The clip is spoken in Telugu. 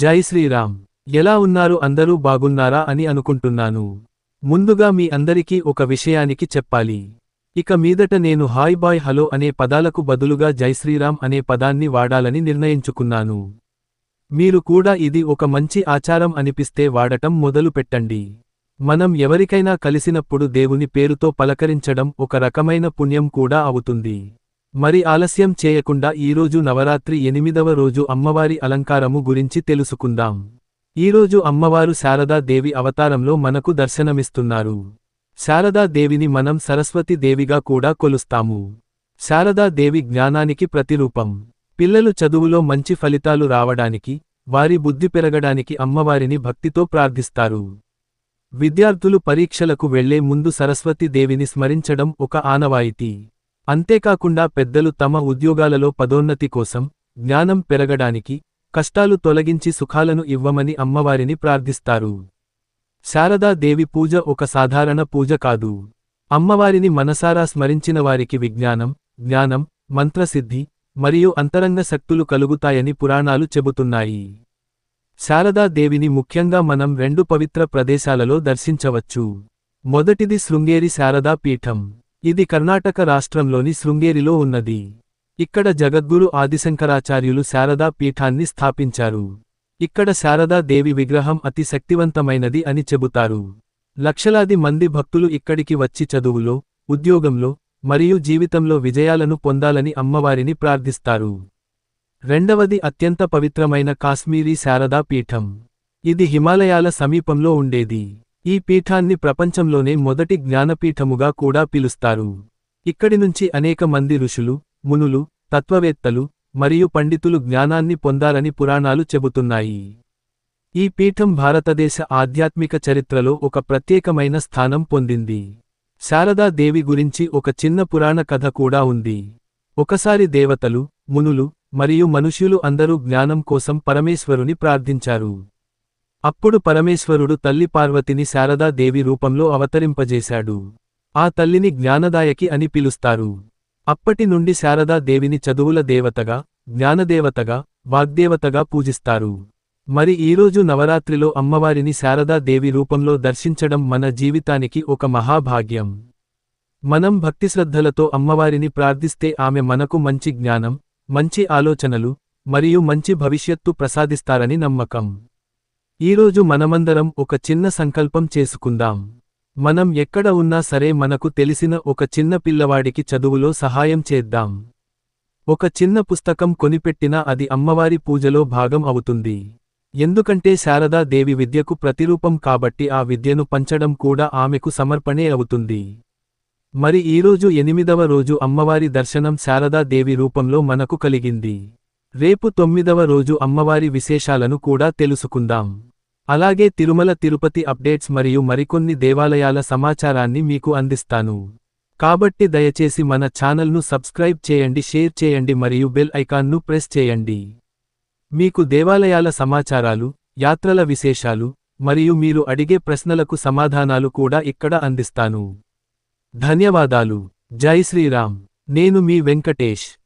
జై శ్రీరామ్. ఎలా ఉన్నారు అందరూ? బాగున్నారా అని అనుకుంటున్నాను. ముందుగా మీ అందరికీ ఒక విషయానికి చెప్పాలి. ఇక మీదట నేను హాయ్ బాయ్ హలో అనే పదాలకు బదులుగా జై శ్రీరామ్ అనే పదాన్ని వాడాలని నిర్ణయించుకున్నాను. మీరు కూడా ఇది ఒక మంచి ఆచారం అనిపిస్తే వాడటం మొదలు పెట్టండి. మనం ఎవరికైనా కలిసినప్పుడు దేవుని పేరుతో పలకరించడం ఒక రకమైన పుణ్యం కూడా అవుతుంది. మరి ఆలస్యం చేయకుండా ఈరోజు నవరాత్రి ఎనిమిదవ రోజు అమ్మవారి అలంకారము గురించి తెలుసుకుందాం. ఈరోజు అమ్మవారు శారదా దేవి అవతారంలో మనకు దర్శనమిస్తున్నారు. శారదా దేవిని మనం సరస్వతి దేవిగా కూడా కొలుస్తాము. శారదా దేవి జ్ఞానానికి ప్రతిరూపం. పిల్లలు చదువులో మంచి ఫలితాలు రావడానికి వారి బుద్ధి పెరగడానికి అమ్మవారిని భక్తితో ప్రార్థిస్తారు. విద్యార్థులు పరీక్షలకు వెళ్ళే ముందు సరస్వతి దేవిని స్మరించడం ఒక ఆనవాయితీ. అంతేకాకుండా పెద్దలు తమ ఉద్యోగాలలో పదోన్నతి కోసం జ్ఞానం పెరగడానికి కష్టాలు తొలగించి సుఖాలను ఇవ్వమని అమ్మవారిని ప్రార్థిస్తారు. శారదా దేవి పూజ ఒక సాధారణ పూజ కాదు. అమ్మవారిని మనసారా స్మరించిన వారికి విజ్ఞానం జ్ఞానం మంత్రసిద్ధి మరియు అంతరంగ శక్తులు కలుగుతాయని పురాణాలు చెబుతున్నాయి. శారదా దేవిని ముఖ్యంగా మనం రెండు పవిత్ర ప్రదేశాలలో దర్శించవచ్చు. మొదటిది శృంగేరి శారదా పీఠం. ఇది కర్ణాటక రాష్ట్రంలోని శృంగేరిలో ఉన్నది. ఇక్కడ జగద్గురు ఆదిశంకరాచార్యులు శారదా పీఠాన్ని స్థాపించారు. ఇక్కడ శారదా దేవి విగ్రహం అతి శక్తివంతమైనది అని చెబుతారు. లక్షలాది మంది భక్తులు ఇక్కడికి వచ్చి చదువులో ఉద్యోగంలో మరియు జీవితంలో విజయాలను పొందాలని అమ్మవారిని ప్రార్థిస్తారు. రెండవది అత్యంత పవిత్రమైన కాశ్మీరీ శారదా పీఠం. ఇది హిమాలయాల సమీపంలో ఉండేది. ఈ పీఠాన్ని ప్రపంచంలోనే మొదటి జ్ఞానపీఠముగా కూడా పిలుస్తారు. ఇక్కడి నుంచి అనేక మంది ఋషులు మునులు తత్వవేత్తలు మరియు పండితులు జ్ఞానాన్ని పొందాలని పురాణాలు చెబుతున్నాయి. ఈ పీఠం భారతదేశ ఆధ్యాత్మిక చరిత్రలో ఒక ప్రత్యేకమైన స్థానం పొందింది. శారదా దేవి గురించి ఒక చిన్న పురాణ కథ కూడా ఉంది. ఒకసారి దేవతలు మునులు మరియు మనుష్యులు అందరూ జ్ఞానం కోసం పరమేశ్వరుని ప్రార్థించారు. అప్పుడు పరమేశ్వరుడు తల్లి పార్వతిని శారదా దేవి రూపంలో అవతరింపజేశాడు. ఆ తల్లిని జ్ఞానదాయకి అని పిలుస్తారు. అప్పటి నుండి శారదా దేవిని చదువుల దేవతగా జ్ఞానదేవతగా వాగ్దేవతగా పూజిస్తారు. మరి ఈరోజు నవరాత్రిలో అమ్మవారిని శారదా దేవి రూపంలో దర్శించడం మన జీవితానికి ఒక మహాభాగ్యం. మనం భక్తిశ్రద్ధలతో అమ్మవారిని ప్రార్థిస్తే ఆమె మనకు మంచి జ్ఞానం మంచి ఆలోచనలు మరియు మంచి భవిష్యత్తు ప్రసాదిస్తారని నమ్మకం. ఈరోజు మనమందరం ఒక చిన్న సంకల్పం చేసుకుందాం. మనం ఎక్కడ ఉన్నా సరే మనకు తెలిసిన ఒక చిన్న పిల్లవాడికి చదువులో సహాయం చేద్దాం. ఒక చిన్న పుస్తకం కొనిపెట్టినా అది అమ్మవారి పూజలో భాగం అవుతుంది. ఎందుకంటే శారదా దేవి విద్యకు ప్రతిరూపం కాబట్టి ఆ విద్యను పంచడం కూడా ఆమెకు సమర్పణే అవుతుంది. మరి ఈరోజు ఎనిమిదవ రోజు అమ్మవారి దర్శనం శారదా దేవి రూపంలో మనకు కలిగింది. రేపు తొమ్మిదవ రోజు అమ్మవారి విశేషాలను కూడా తెలుసుకుందాం. అలాగే తిరుమల తిరుపతి అప్డేట్స్ మరియు మరికొన్ని దేవాలయాల సమాచారాన్ని మీకు అందిస్తాను. కాబట్టి దయచేసి మన ఛానల్ను సబ్స్క్రైబ్ చేయండి షేర్ చేయండి మరియు బెల్ ఐకాన్ను ప్రెస్ చేయండి. మీకు దేవాలయాల సమాచారాలు యాత్రల విశేషాలు మరియు మీరు అడిగే ప్రశ్నలకు సమాధానాలు కూడా ఇక్కడ అందిస్తాను. ధన్యవాదాలు. జై శ్రీరామ్. నేను మీ వెంకటేష్.